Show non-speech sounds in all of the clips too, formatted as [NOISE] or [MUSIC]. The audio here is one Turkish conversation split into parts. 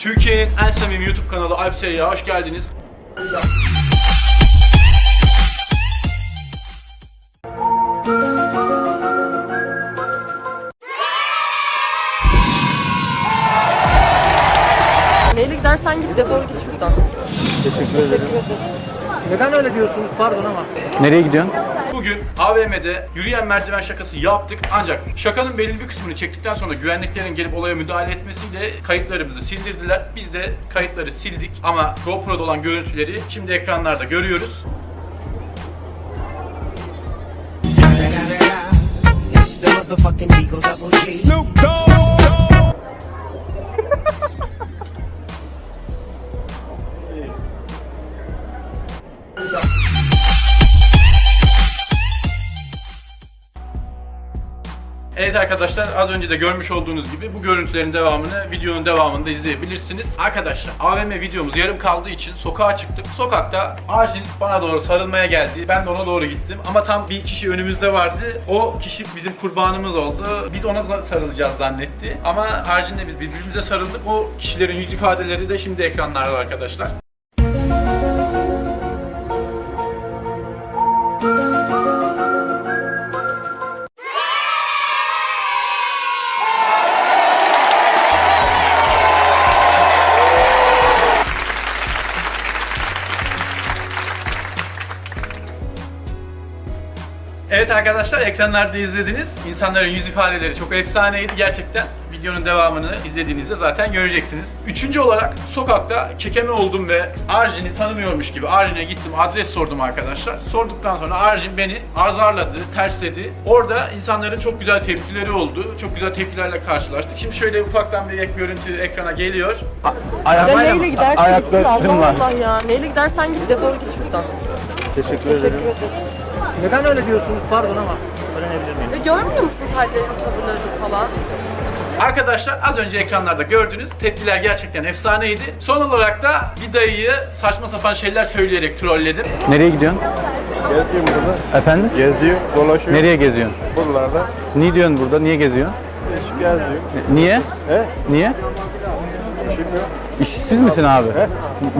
Türkiye'nin en samimi YouTube kanalı Alp Seyyah'a hoş geldiniz. Neyle gidersen git defol git şuradan. Teşekkür ederim. Neden öyle diyorsunuz pardon ama? Nereye gidiyorsun? Bugün AVM'de yürüyen merdiven şakası yaptık ancak şakanın belirli bir kısmını çektikten sonra güvenliklerin gelip olaya müdahale etmesiyle kayıtlarımızı sildirdiler. Biz de kayıtları sildik ama GoPro'da olan görüntüleri şimdi ekranlarda görüyoruz. It's the Evet arkadaşlar az önce de görmüş olduğunuz gibi bu görüntülerin devamını videonun devamında izleyebilirsiniz. Arkadaşlar AVM videomuz yarım kaldığı için sokağa çıktık. Sokakta Arjin bana doğru sarılmaya geldi. Ben de ona doğru gittim. Ama tam bir kişi önümüzde vardı. O kişi bizim kurbanımız oldu. Biz ona sarılacağız zannetti. Ama Arjin'le biz birbirimize sarıldık. O kişilerin yüz ifadeleri de şimdi ekranlarda arkadaşlar. Evet arkadaşlar ekranlarda izlediniz. İnsanların yüz ifadeleri çok efsaneydi gerçekten. Videonun devamını izlediğinizde zaten göreceksiniz. Üçüncü olarak sokakta kekeme oldum ve Arjin'i tanımıyormuş gibi Arjin'e gittim adres sordum arkadaşlar. Sorduktan sonra Arjin beni azarladı, tersledi. Orada insanların çok güzel tepkileri oldu. Çok güzel tepkilerle karşılaştık. Şimdi şöyle ufaktan bir ek görüntü ekrana geliyor. Ya neyle gidersen gitsin Allah. Allah ya. Neyle gidersen git defol git şuradan. Teşekkür Teşekkür ederim. Neden öyle diyorsunuz pardon ama? Öğrenebilir miyim? Ve görmüyor musunuz hallerini, tavırlarını falan? Arkadaşlar az önce ekranlarda gördünüz. Tepkiler gerçekten efsaneydi. Son olarak da bir dayıyı saçma sapan şeyler söyleyerek trolledim. Nereye gidiyorsun? Geziyorum burada. Efendim? Geziyor, dolaşıyor. Nereye geziyorsun? Buralarda. Niye diyorsun burada? Niye geziyorsun? Hiç geziyor. Niye? He? Niye? İşim yok. İşsiz misin abi? He?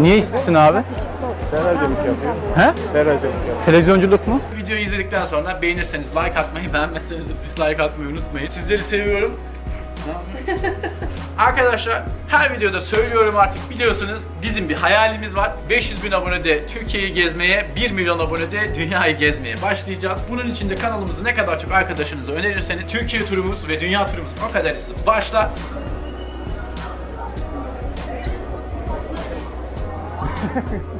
Niye işsizsin abi? Seracılık yapıyor. He? Seracılık yapıyor. Televizyonculuk mu? Videoyu izledikten sonra beğenirseniz like atmayı, beğenmezseniz de dislike atmayı unutmayın. Sizleri seviyorum. [LAUGHS] Arkadaşlar her videoda söylüyorum artık biliyorsunuz bizim bir hayalimiz var. 500 bin abonede Türkiye'yi gezmeye, 1 milyon abonede dünyayı gezmeye başlayacağız. Bunun için de kanalımızı ne kadar çok arkadaşınıza önerirseniz Türkiye turumuz ve dünya turumuz o kadar hızlı başlar. [LAUGHS]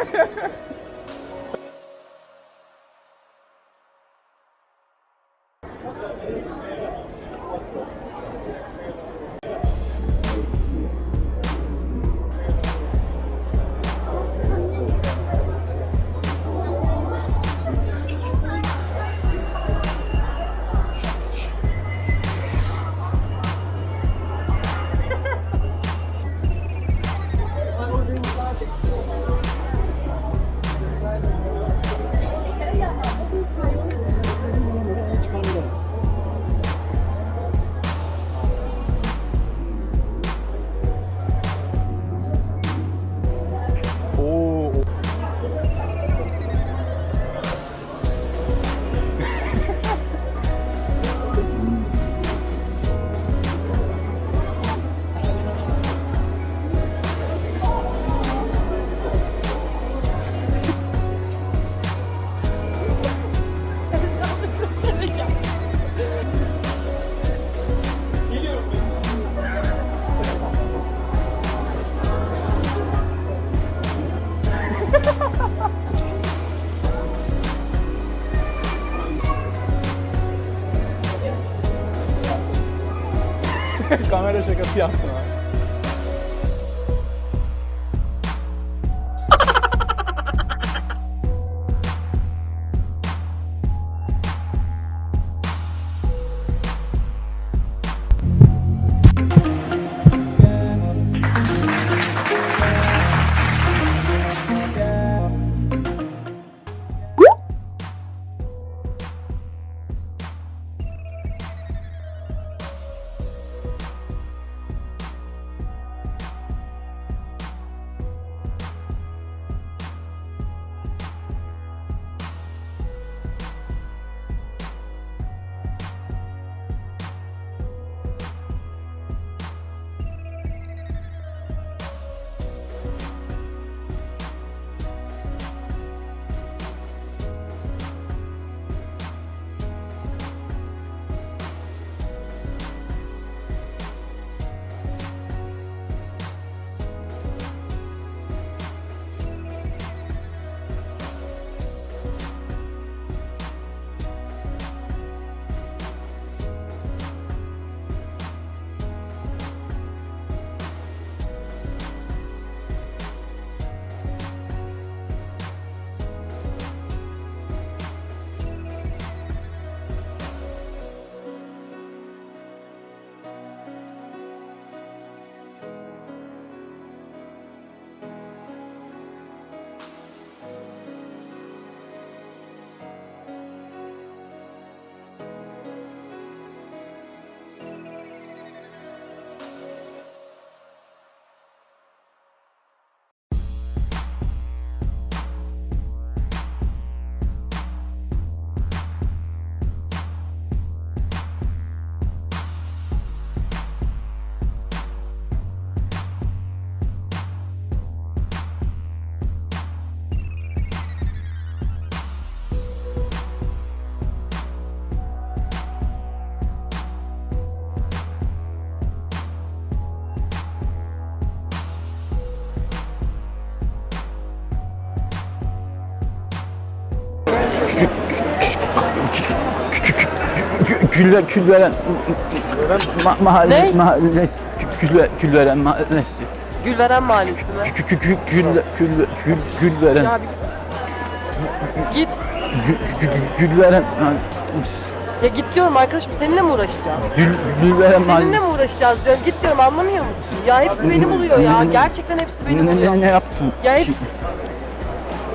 [LAUGHS] Kamera şakası yaptım abi. Kül, külveren ma, mahalle, Ne? mahallesi. Kül, külveren mahallesi. Gülveren Mahallesi mi? Kül, kül, kül, kül, kül, kül, külveren. Ya bir git. Gül, gül, külveren Ya git diyorum arkadaşım seninle mi uğraşacağız? Gül, külveren Seninle mahallesi. mi uğraşacağız diyorum. Git diyorum anlamıyor musun? Ya hepsi beni buluyor ya. Gerçekten hepsi beni Ne, buluyor. ne, ne yaptın? Ya hep-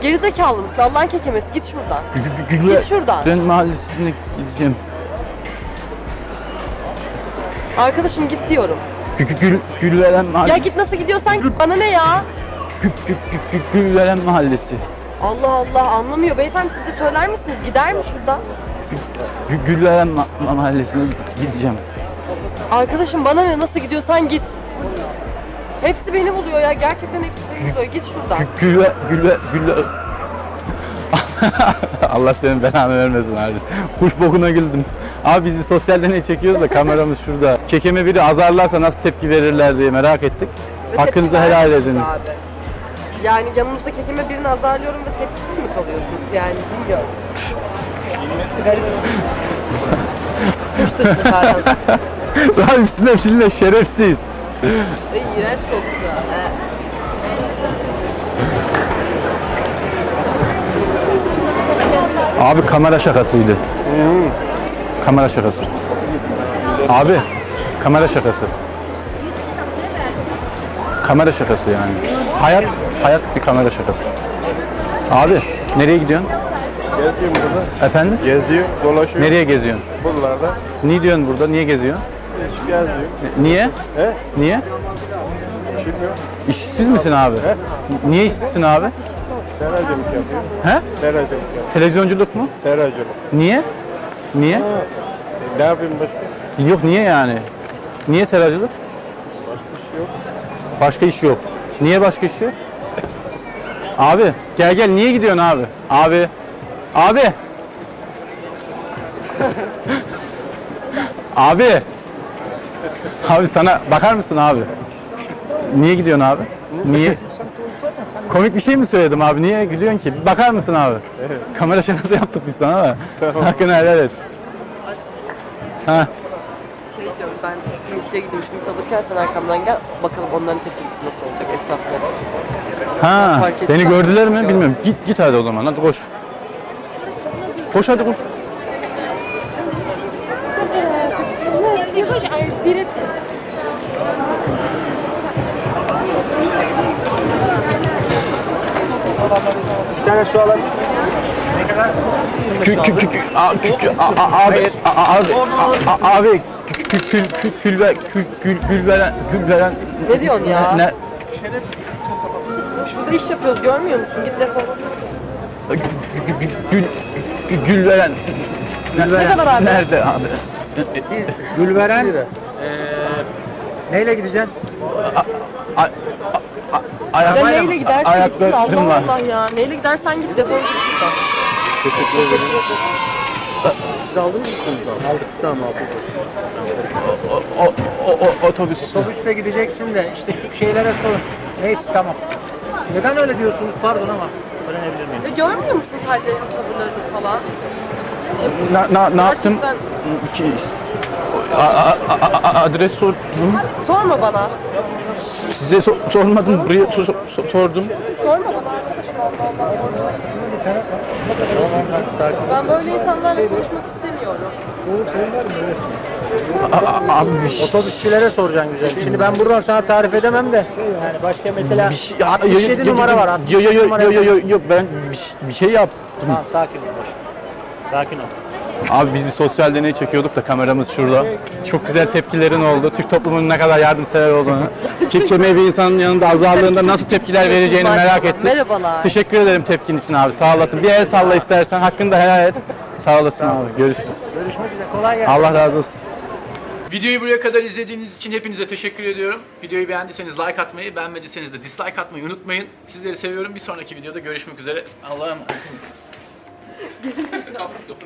Gerizekalı mısın? Allah'ın kekemesi. Git şuradan. Gül, gül, Git şuradan. Ben mahallesine gideceğim. Arkadaşım git diyorum. Gül, gül, külveren Ya mahallesi. git nasıl gidiyorsan git. Bana ne ya? Gül, gül, gül, gül, külveren mahallesi. Allah Allah anlamıyor. Beyefendi siz de söyler misiniz? Gider mi şuradan? Gül, Gülveren ma- ma- mahallesine gideceğim. Arkadaşım bana ne nasıl gidiyorsan git. Hepsi beni buluyor ya. Gerçekten hepsi beni buluyor. Git şuradan. Gül, gülve, gülve, gülve. [LAUGHS] Allah senin belanı vermesin abi. Kuş bokuna güldüm. Abi biz bir sosyal deney çekiyoruz da kameramız şurada. Kekeme biri azarlarsa nasıl tepki verirler diye merak ettik. Ve Hakkınızı tepki helal vermiyorsunuz edin. Abi. Yani yanınızda kekime birini azarlıyorum ve tepkisiz mi kalıyorsunuz? Yani bilmiyorum. Kuştasın [LAUGHS] zaten. Lan üstüne silme şerefsiz. Ve iğrenç koktu. Abi kamera şakasıydı. Kamera şakası. Abi kamera şakası. Kamera şakası yani. Hayat hayat bir kamera şakası. Abi nereye gidiyorsun? Geziyorum burada. Efendim? Geziyor, dolaşıyor. Nereye geziyorsun? Buralarda. Niye diyorsun burada? Niye geziyorsun? Hiç geziyor. Niye? He? Niye? İşsiz misin abi? He? Niye işsizsin abi? Seracılık yapıyor. He? Seracılık yapıyor. Televizyonculuk mu? Seracılık. Niye? Niye? E, ne yapayım başka? Yok niye yani? Niye seracılık? Başka şey yok. Başka iş yok. Niye başka iş yok? Abi gel gel niye gidiyorsun abi? Abi. Abi. abi. Abi sana bakar mısın abi? Niye gidiyorsun abi? Niye? Komik bir şey mi söyledim abi? Niye gülüyorsun ki? Bakar mısın abi? Kamera şakası yaptık biz sana da. Hakkını helal et. Ha. Şey diyorum ben simitçiye gideyim simit alırken sen arkamdan gel. Bakalım onların tepkisi nasıl olacak esnafla. Ha, Fark ettim. beni gördüler mi bilmiyorum. Git git hadi o zaman. Hadi koş. Koş hadi koş. Tane su alabilir Kü kü kü kü a- kü kü a- a- abi abi abi kü kü kül kül kül kül kül kül veren kül veren Ne diyorsun ya? Ne Şurada iş yapıyoruz görmüyor musun? Git defol. gül gül veren Ne kadar abi? Nerede abi? Gülveren. Eee neyle gideceksin? A- a- a- Ayak Ya neyle gidersen gitsin ayaklarım var. Allah Allah ya. Neyle gidersen git defol git şuradan. Siz aldınız mı konusu? Aldık. Tamam aldık. O, o, o, otobüs. Otobüsle gideceksin de işte şu şeylere sorun. Neyse tamam. Neden öyle diyorsunuz? Pardon ama öğrenebilir miyim? Ya görmüyor musunuz hallerini, tavırlarını falan? Ne, ne, ne yaptım? Gerçekten Ki, a, a, a, a- adres sordum. sorma bana. Size sor- sormadım. Buraya so- so- sordum. Sorma bana arkadaşım Allah Allah. Tamam ben böyle insanlarla konuşmak istemiyorum. Abi bir şey. Otobüsçülere soracaksın güzel. Şimdi ben buradan sana tarif edemem de. Yani başka mesela Bir şey, ya- 67 yo- yo- numara yo- var. Yo yo 67 yo numara yo yo var. yo yo ben bir, ş- bir şey yaptım. Tamam sakin ol. Sakin ol. Abi biz bir sosyal deney çekiyorduk da kameramız şurada. Çok güzel tepkilerin oldu. Türk toplumunun ne kadar yardımsever olduğunu. [LAUGHS] Kekeme bir insanın yanında azarlığında nasıl tepkiler vereceğini merak ettim. Merhabalar. Teşekkür ederim tepkin için abi. Sağ olasın. Bir el salla istersen. Hakkını da helal et. Sağ olasın abi. Görüşürüz. Görüşmek üzere. Kolay gelsin. Allah razı olsun. Videoyu buraya kadar izlediğiniz için hepinize teşekkür ediyorum. Videoyu beğendiyseniz like atmayı, beğenmediyseniz de dislike atmayı unutmayın. Sizleri seviyorum. Bir sonraki videoda görüşmek üzere. Allah'a emanet olun. [LAUGHS]